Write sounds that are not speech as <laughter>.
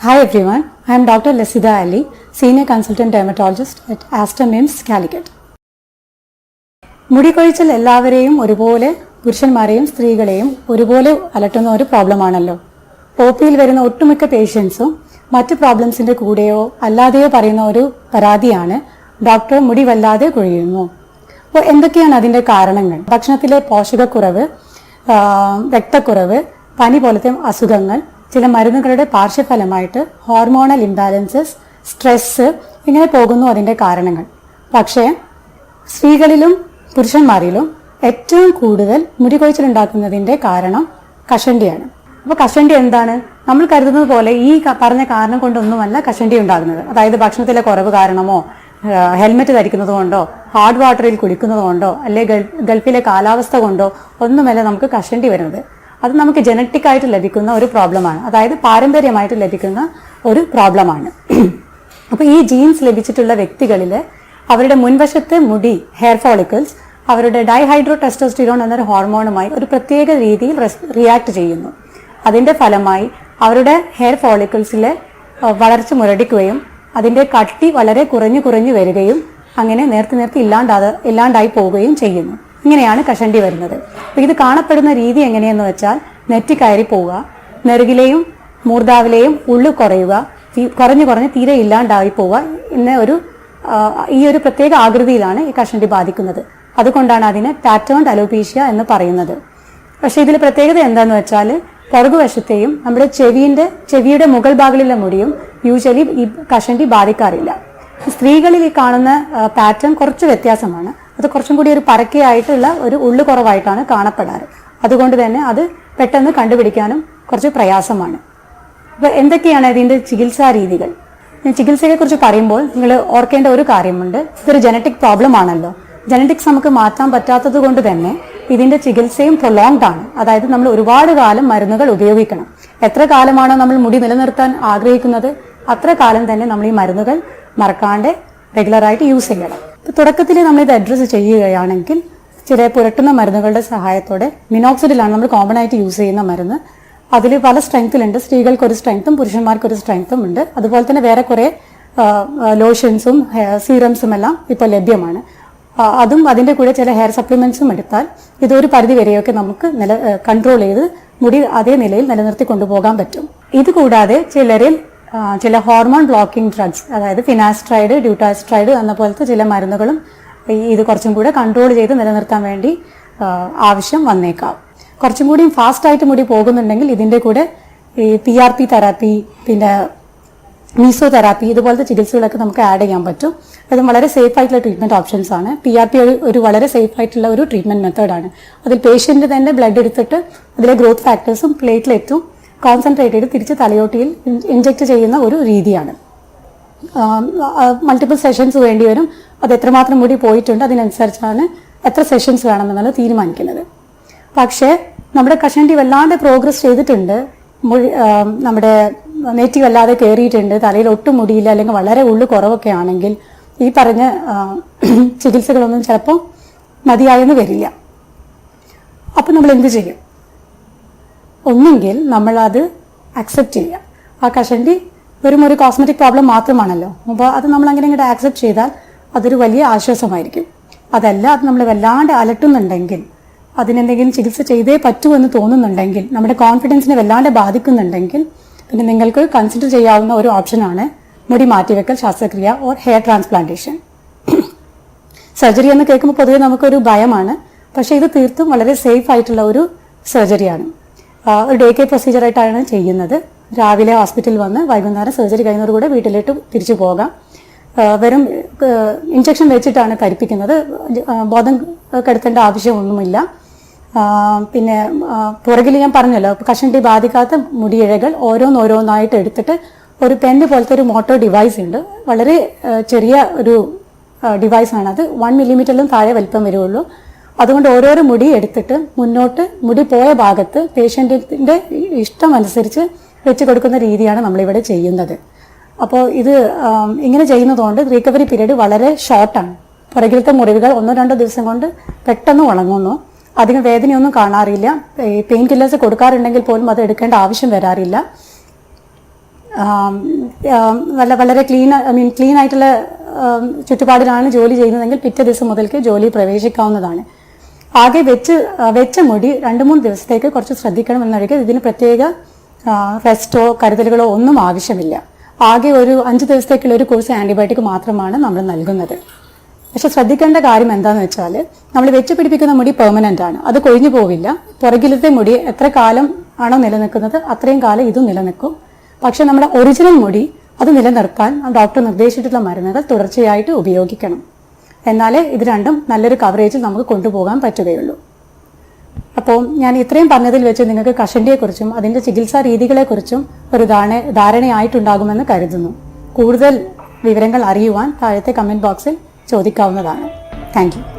Hi everyone, I am Dr. Lasida Ali, Senior Consultant Dermatologist at Astor Mims, Calicut. മുടികൊഴിച്ചൽ എല്ലാവരെയും ഒരുപോലെ പുരുഷന്മാരെയും സ്ത്രീകളെയും ഒരുപോലെ അലട്ടുന്ന ഒരു പ്രോബ്ലമാണല്ലോ ഒ പിയിൽ വരുന്ന ഒട്ടുമിക്ക പേഷ്യൻസും മറ്റ് പ്രോബ്ലംസിന്റെ കൂടെയോ അല്ലാതെയോ പറയുന്ന ഒരു പരാതിയാണ് ഡോക്ടർ മുടി വല്ലാതെ കൊഴിയുന്നു അപ്പോൾ എന്തൊക്കെയാണ് അതിന്റെ കാരണങ്ങൾ ഭക്ഷണത്തിലെ പോഷകക്കുറവ് രക്തക്കുറവ് പനി പോലത്തെ അസുഖങ്ങൾ ചില മരുന്നുകളുടെ പാർശ്വഫലമായിട്ട് ഹോർമോണൽ ഇംബാലൻസസ് സ്ട്രെസ് ഇങ്ങനെ പോകുന്നു അതിന്റെ കാരണങ്ങൾ. പക്ഷേ സ്ത്രീകളിലും പുരുഷന്മാരിലും ഏറ്റവും കൂടുതൽ മുടി കൊഴിച്ചിലുണ്ടാക്കുന്നതിന്റെ കാരണം കഷണ്ടിയാണ്. അപ്പോൾ കഷണ്ടി എന്താണ്? നമ്മൾ കരുതുന്നത് പോലെ ഈ പറഞ്ഞ കാരണം കൊണ്ടൊന്നുമല്ല കഷണ്ടി ഉണ്ടാകുന്നത്. അതായത് ഭക്ഷണത്തിലെ കുറവ് കാരണമോ ഹെൽമെറ്റ് ധരിക്കുന്നത് കൊണ്ടോ ഹാർഡ് വാട്ടറിൽ കുടിക്കുന്നത് കൊണ്ടോ അല്ലെ ഗൾഫിലെ കാലാവസ്ഥ കൊണ്ടോ ഒന്നുമല്ല നമുക്ക് കഷണ്ടി വരുന്നത്. അത് നമുക്ക് ജനറ്റിക് ആയിട്ട് ലഭിക്കുന്ന ഒരു പ്രോബ്ലമാണ് അതായത് പാരമ്പര്യമായിട്ട് ലഭിക്കുന്ന ഒരു പ്രോബ്ലമാണ് <clears throat> അപ്പോൾ ഈ ജീൻസ് ലഭിച്ചിട്ടുള്ള വ്യക്തികളിൽ അവരുടെ മുൻവശത്തെ മുടി ഹെയർ ഫോളിക്കിൾസ് അവരുടെ ഡൈഹൈഡ്രോ ടെസ്റ്റോസ്റ്റിറോൺ എന്നൊരു ഹോർമോണുമായി ഒരു പ്രത്യേക രീതിയിൽ റിയാക്ട് ചെയ്യുന്നു. അതിന്റെ ഫലമായി അവരുടെ ഹെയർ ഫോളിക്കിൾസിലെ വളർച്ച മുരടിക്കുകയും അതിന്റെ കട്ടി വളരെ കുറഞ്ഞു കുറഞ്ഞു വരികയും അങ്ങനെ നേർത്തി നേർത്തി ഇല്ലാണ്ടാതെ ഇല്ലാണ്ടായി പോവുകയും ചെയ്യുന്നു. ഇങ്ങനെയാണ് കഷണ്ടി വരുന്നത്. അപ്പം ഇത് കാണപ്പെടുന്ന രീതി എങ്ങനെയെന്ന് വെച്ചാൽ നെറ്റി കയറി പോവുക നെറുകിലെയും മൂർധാവിലെയും ഉള്ളു കുറയുക കുറഞ്ഞ് കുറഞ്ഞു തീരെ ഇല്ലാണ്ടായി പോവുക എന്ന ഒരു ഈ ഒരു പ്രത്യേക ആകൃതിയിലാണ് ഈ കഷണ്ടി ബാധിക്കുന്നത്. അതുകൊണ്ടാണ് അതിന് പാറ്റേൺ അലോപീഷ്യ എന്ന് പറയുന്നത്. പക്ഷെ ഇതിൽ പ്രത്യേകത എന്താന്ന് വെച്ചാൽ പുറകുവശത്തെയും നമ്മുടെ ചെവിന്റെ ചെവിയുടെ മുകൾ ഭാഗങ്ങളിലെ മുടിയും യൂഷ്വലി ഈ കഷണ്ടി ബാധിക്കാറില്ല. സ്ത്രീകളിൽ ഈ കാണുന്ന പാറ്റേൺ കുറച്ച് വ്യത്യാസമാണ്. അത് കുറച്ചും കൂടി ഒരു പരക്കെയായിട്ടുള്ള ഒരു ഉള്ളു കുറവായിട്ടാണ് കാണപ്പെടാറ്. അതുകൊണ്ട് തന്നെ അത് പെട്ടെന്ന് കണ്ടുപിടിക്കാനും കുറച്ച് പ്രയാസമാണ്. അപ്പൊ എന്തൊക്കെയാണ് ഇതിന്റെ ചികിത്സാ രീതികൾ? ചികിത്സയെ കുറിച്ച് പറയുമ്പോൾ നിങ്ങൾ ഓർക്കേണ്ട ഒരു കാര്യമുണ്ട്. ഇതൊരു ജനറ്റിക് പ്രോബ്ലം ആണല്ലോ. ജനറ്റിക്സ് നമുക്ക് മാറ്റാൻ പറ്റാത്തത് കൊണ്ട് തന്നെ ഇതിന്റെ ചികിത്സയും പ്രൊലോങ്ഡ് ആണ്. അതായത് നമ്മൾ ഒരുപാട് കാലം മരുന്നുകൾ ഉപയോഗിക്കണം. എത്ര കാലമാണോ നമ്മൾ മുടി നിലനിർത്താൻ ആഗ്രഹിക്കുന്നത് അത്ര കാലം തന്നെ നമ്മൾ ഈ മരുന്നുകൾ മറക്കാണ്ട് റെഗുലറായിട്ട് യൂസ് ചെയ്യണം. തുടക്കത്തിൽ നമ്മൾ ഇത് അഡ്രസ്സ് ചെയ്യുകയാണെങ്കിൽ ചില പുരട്ടുന്ന മരുന്നുകളുടെ സഹായത്തോടെ മിനോക്സിഡിലാണ് നമ്മൾ കോമൺ ആയിട്ട് യൂസ് ചെയ്യുന്ന മരുന്ന്. അതിൽ പല സ്ട്രെങ്ത്തിലുണ്ട് സ്ത്രീകൾക്ക് ഒരു സ്ട്രെങ്ത്തും പുരുഷന്മാർക്ക് ഒരു സ്ട്രെങ്ത്തും ഉണ്ട്. അതുപോലെ തന്നെ വേറെ കുറെ ലോഷൻസും സീറംസും എല്ലാം ഇപ്പോൾ ലഭ്യമാണ്. അതും അതിന്റെ കൂടെ ചില ഹെയർ സപ്ലിമെന്റ്സും എടുത്താൽ ഇതൊരു പരിധി വരെയൊക്കെ നമുക്ക് നില കൺട്രോൾ ചെയ്ത് മുടി അതേ നിലയിൽ നിലനിർത്തി കൊണ്ടുപോകാൻ പറ്റും. ഇത് കൂടാതെ ചിലരിൽ ചില ഹോർമോൺ ബ്ലോക്കിംഗ് ഡ്രഗ്സ് അതായത് ഫിനാസ്ട്രൈഡ് ഡ്യൂട്ടാസ്ട്രൈഡ് എന്ന പോലത്തെ ചില മരുന്നുകളും ഇത് കുറച്ചും കൂടെ കൺട്രോൾ ചെയ്ത് നിലനിർത്താൻ വേണ്ടി ആവശ്യം വന്നേക്കാം. കുറച്ചും കൂടി ഫാസ്റ്റ് ആയിട്ട് മുടി പോകുന്നുണ്ടെങ്കിൽ ഇതിന്റെ കൂടെ ഈ പി ആർ പി തെറാപ്പി പിന്നെ മീസോ തെറാപ്പി ഇതുപോലത്തെ ചികിത്സകളൊക്കെ നമുക്ക് ആഡ് ചെയ്യാൻ പറ്റും. അത് വളരെ സേഫ് ആയിട്ടുള്ള ട്രീറ്റ്മെന്റ് ഓപ്ഷൻസ് ആണ്. പി ആർ പി ഒരു വളരെ സേഫ് ആയിട്ടുള്ള ഒരു ട്രീറ്റ്മെന്റ് മെത്തേഡാണ്. അതിൽ പേഷ്യന്റ് തന്നെ ബ്ലഡ് എടുത്തിട്ട് അതിലെ ഗ്രോത്ത് ഫാക്ടേഴ്സും പ്ലേറ്റ്ലെറ്റും കോൺസെൻട്രേറ്റ് ചെയ്ത് തിരിച്ച് തലയോട്ടിയിൽ ഇഞ്ചെക്ട് ചെയ്യുന്ന ഒരു രീതിയാണ്. മൾട്ടിപ്പിൾ സെഷൻസ് വേണ്ടി വരും അത് എത്രമാത്രം കൂടി പോയിട്ടുണ്ട് അതിനനുസരിച്ചാണ് എത്ര സെഷൻസ് വേണമെന്നുള്ളത് തീരുമാനിക്കുന്നത്. പക്ഷേ നമ്മുടെ കഷണ്ടി വല്ലാണ്ട് പ്രോഗ്രസ് ചെയ്തിട്ടുണ്ട്. നമ്മുടെ നെറ്റി വല്ലാതെ കയറിയിട്ടുണ്ട് തലയിൽ ഒട്ടും മുടിയില്ല അല്ലെങ്കിൽ വളരെ ഉള്ളു കുറവൊക്കെ ആണെങ്കിൽ ഈ പറഞ്ഞ ചികിത്സകളൊന്നും ചിലപ്പോൾ മതിയായെന്ന് വരില്ല. അപ്പം നമ്മൾ എന്ത് ചെയ്യും? ഒന്നെങ്കിൽ നമ്മൾ അത് അക്സെപ്റ്റ് ചെയ്യുക. ആ കഷണ്ടി വെറും ഒരു കോസ്മെറ്റിക് പ്രോബ്ലം മാത്രമാണല്ലോ. അപ്പോൾ അത് നമ്മൾ അങ്ങനെ ഇങ്ങോട്ട് ആക്സെപ്റ്റ് ചെയ്താൽ അതൊരു വലിയ ആശ്വാസമായിരിക്കും. അതല്ല അത് നമ്മൾ വല്ലാണ്ട് അലട്ടുന്നുണ്ടെങ്കിൽ അതിനെന്തെങ്കിലും ചികിത്സ ചെയ്തേ പറ്റൂ എന്ന് തോന്നുന്നുണ്ടെങ്കിൽ നമ്മുടെ കോൺഫിഡൻസിനെ വല്ലാണ്ട് ബാധിക്കുന്നുണ്ടെങ്കിൽ പിന്നെ നിങ്ങൾക്ക് കൺസിഡർ ചെയ്യാവുന്ന ഒരു ഓപ്ഷനാണ് മുടി മാറ്റിവെക്കൽ ശസ്ത്രക്രിയ ഓർ ഹെയർ ട്രാൻസ്പ്ലാന്റേഷൻ സർജറി എന്ന് കേൾക്കുമ്പോൾ പൊതുവെ നമുക്കൊരു ഭയമാണ്. പക്ഷേ ഇത് തീർത്തും വളരെ സേഫ് ആയിട്ടുള്ള ഒരു സർജറിയാണ് ഒരു ഡേ കെയർ പ്രൊസീജിയർ ആയിട്ടാണ് ചെയ്യുന്നത്. രാവിലെ ഹോസ്പിറ്റലിൽ വന്ന് വൈകുന്നേരം സർജറി കഴിയുന്നതോടുകൂടെ വീട്ടിലേക്ക് തിരിച്ചു പോകാം. വെറും ഇഞ്ചക്ഷൻ വെച്ചിട്ടാണ് കരിപ്പിക്കുന്നത് ബോധം കെടുത്തേണ്ട ആവശ്യമൊന്നുമില്ല. പിന്നെ പുറകിൽ ഞാൻ പറഞ്ഞല്ലോ കഷണ്ടി ബാധിക്കാത്ത മുടിയിഴകൾ ഓരോന്നോരോന്നായിട്ട് എടുത്തിട്ട് ഒരു പെന്ന് പോലത്തെ ഒരു മോട്ടോർ ഡിവൈസ് ഉണ്ട്. വളരെ ചെറിയ ഒരു ഡിവൈസ് ആണ് അത്. വൺ മില്ലിമീറ്ററിലും താഴെ വലിപ്പം വരുള്ളൂ. അതുകൊണ്ട് ഓരോരോ മുടി എടുത്തിട്ട് മുന്നോട്ട് മുടി പോയ ഭാഗത്ത് പേഷ്യന്റിന്റെ ഇഷ്ടം അനുസരിച്ച് വെച്ച് കൊടുക്കുന്ന രീതിയാണ് നമ്മളിവിടെ ചെയ്യുന്നത്. അപ്പോൾ ഇത് ഇങ്ങനെ ചെയ്യുന്നതുകൊണ്ട് റീകവറി പീരീഡ് വളരെ ഷോർട്ടാണ് പുറകിലത്തെ മുറിവുകൾ ഒന്നോ രണ്ടോ ദിവസം കൊണ്ട് പെട്ടെന്ന് ഉണങ്ങുന്നു. അധികം വേദനയൊന്നും കാണാറില്ല. പെയിൻ കില്ലേഴ്സ് കൊടുക്കാറുണ്ടെങ്കിൽ പോലും അത് എടുക്കേണ്ട ആവശ്യം വരാറില്ല. വല്ല വളരെ ക്ലീൻ ഐ മീൻ ക്ലീൻ ആയിട്ടുള്ള ചുറ്റുപാടിലാണ് ജോലി ചെയ്യുന്നതെങ്കിൽ പിറ്റേ ദിവസം മുതൽക്ക് ജോലി പ്രവേശിക്കാവുന്നതാണ്. ആകെ വെച്ച് വെച്ച മുടി രണ്ട് മൂന്ന് ദിവസത്തേക്ക് കുറച്ച് ശ്രദ്ധിക്കണം എന്നൊഴികെ ഇതിന് പ്രത്യേക റെസ്റ്റോ കരുതലുകളോ ഒന്നും ആവശ്യമില്ല. ആകെ ഒരു അഞ്ച് ദിവസത്തേക്കുള്ള ഒരു കോഴ്സ് ആന്റിബയോട്ടിക് മാത്രമാണ് നമ്മൾ നൽകുന്നത്. പക്ഷെ ശ്രദ്ധിക്കേണ്ട കാര്യം എന്താണെന്ന് വെച്ചാൽ നമ്മൾ വെച്ച് പിടിപ്പിക്കുന്ന മുടി പെർമനന്റ് ആണ്. അത് കൊഴിഞ്ഞു പോവില്ല. പുറകിലത്തെ മുടി എത്ര കാലം ആണോ നിലനിൽക്കുന്നത് അത്രയും കാലം ഇതും നിലനിൽക്കും. പക്ഷെ നമ്മുടെ ഒറിജിനൽ മുടി അത് നിലനിർത്താൻ ഡോക്ടർ നിർദ്ദേശിച്ചിട്ടുള്ള മരുന്നുകൾ തുടർച്ചയായിട്ട് ഉപയോഗിക്കണം. എന്നാലേ ഇത് രണ്ടും നല്ലൊരു കവറേജിൽ നമുക്ക് കൊണ്ടുപോകാൻ പറ്റുകയുള്ളൂ. അപ്പോൾ ഞാൻ ഇത്രയും പറഞ്ഞതിൽ വെച്ച് നിങ്ങൾക്ക് കഷണ്ടിയെക്കുറിച്ചും അതിന്റെ ചികിത്സാ രീതികളെക്കുറിച്ചും ഒരു ധാരണ ധാരണയായിട്ടുണ്ടാകുമെന്ന് കരുതുന്നു. കൂടുതൽ വിവരങ്ങൾ അറിയുവാൻ താഴത്തെ കമന്റ് ബോക്സിൽ ചോദിക്കാവുന്നതാണ്. താങ്ക്